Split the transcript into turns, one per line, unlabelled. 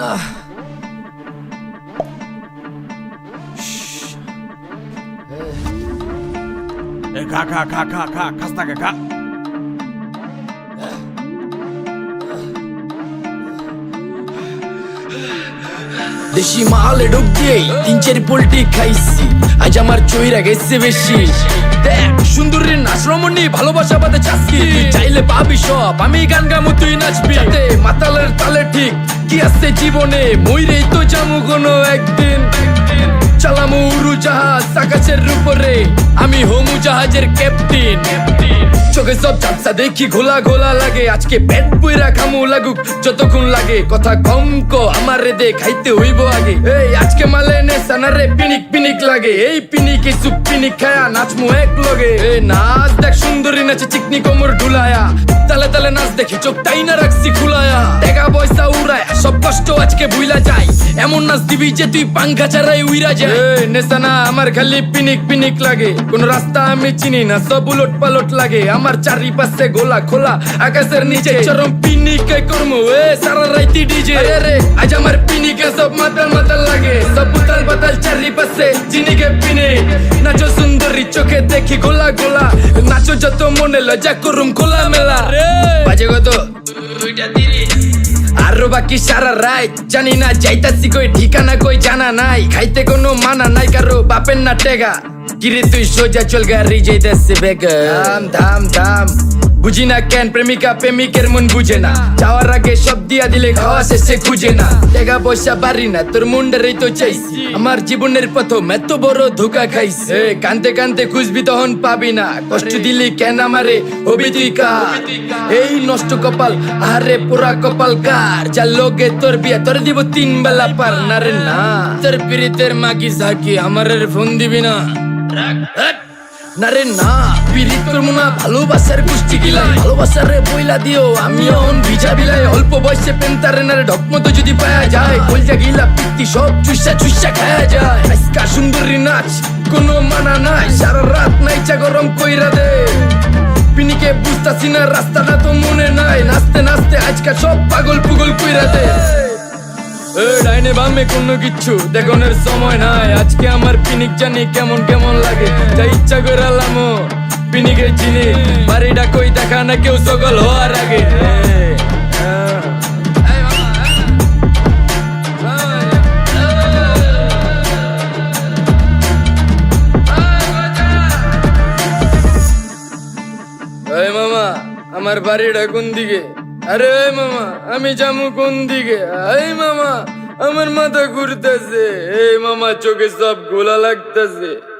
না
এ খা খা খা খা খা খাস্তা খা খা।
দেশি মালে ঢুক দিয়েই তিন চার পোল্ট্রি খাইছি। আজ আমার চইরা গেছে বেশি। দেখ, সুন্দরীর নাচ রমণী ভালোবাসা বাদে চাচ্ছি চাইলে পাবি সব, আমি গান গামু তুই নাচবি। মাতালের তালে ঠিক কি আছে জীবনে, মইরেই তো জামু কোনো একদিন। চালামু উড়ু জাহাজ, আকাশের উপরে আমি হোমু জাহাজের ক্যাপ্টেন ক্যাপ্টেন চোখে সব চাপসা দেখি, ঘোলা ঘোলা লাগে। আজকে পেট পুইরা খামু লাগুক, যতক্ষণ লাগে। কথা কম ক, আমার রে দে, খাইতে হইব আগে। এই, আজকে মালে নে সানারে পিনিক পিনিক লাগে। এই পিনিকে সুপ পিনিক খায়া নাচমু এক লগে এই নাচ দেখ, সুন্দরী নাচে চিকনি কোমর ঢুলায়া। তালে তালে নাচ দেখি, চোখ তাই না রাখছি খুলায়া। টাকা পয়সা উড়ায়, সব কষ্ট আজকে ভুইলা যায়। এমন নাচ দিবি যে তুই পাঙ্খা ছাড়াই উইরা যায়। এই নেশানা আমার খালি পিনিক পিনিক লাগে। কোন রাস্তা আমি চিনি না, সব উলট পালট লাগে। আমার চারিপাশে গোলা খোলা আকাশের নিচে চরম পিনিকে করমু এ সারা রাইতি ডিজে। আরে আজ আমার পিনিকে সব মাতাল মাতাল লাগে। সব উতাল পাতাল চারিপাশে চিনিকে পিনে নাচো সুন্দরী চোখে দেখি গোলা গোলা। নাচো যত মনে লজা করুম খোলা মেলা। রে বাজে কত? দুইটা তিরিশ। আরও বাকি সারা রাত। জানি না যাইতাছি কই ঠিকানা কই জানা নাই। খাইতে কোনো মানা নাই কারও বাপের না টেগা। কিরে তুই সোজা চল গাড়ি যাইতাছে বেগে ধাম ধাম ধাম বুঝি না কেন প্রেমিকা প্রেমিকের মন বুঝে না যাওয়ার আগে সব দিয়া দিলে খাওয়া শেষে খুঁজে না টাকা পয়সা পারি না তোর মুন্ডারেই তো চাইছি আমার জীবনের প্রথম এত বড় ধোকা খাইছে কানতে কানতে খুঁজবি তখন পাবি না কষ্ট দিলি কেন আমারে হবি তুই কার এই নষ্ট কপাল আরে পুরা কপাল কার যা লোকে তোর বিয়া তোর দিব তিন বেলা পার না রে না তোর পিরিতের মাগি সাকি আমার ফোন দিবি না। না রে না পিরিত করব না, ভালোবাসার গোষ্ঠী গিলাই। ভালোবাসার রে বইলা দিও আমি অন ভিজা বিলাই। অল্প বয়সে পেন্তারে না রে ঢকমতো যদি পায়া যায়। কলজা গিলা পিত্তি সব চুষা চুষা খায়া যায়। আজকা সুন্দরী নাচ, কোনো মানা নাই। সারা রাত নাইচা গরম কইরা দে। পিনিকে বুঝতাছি না, রাস্তাটা তো মনে নাই। নাচতে নাচতে আজকা সব পাগল পুগল কইরা দে। ডাইনে বামে কোনো কিচ্ছু দেখনের সময় নাই। আজকে আমার পিনিক জানি কেমন কেমন লাগে। যা ইচ্ছা করে আলামো পিনিকে চিনি বাড়িটা কই দেখা না কেউ সকল হওয়ার আগে। মামা, আমার বাড়িটা কোন দিকে? আরে মামা, আমি যাব কোন দিকে? এই মামা, আমার মাথা ঘুরতেছে। এই মামা, চোখে সব গোলা লাগতেছে।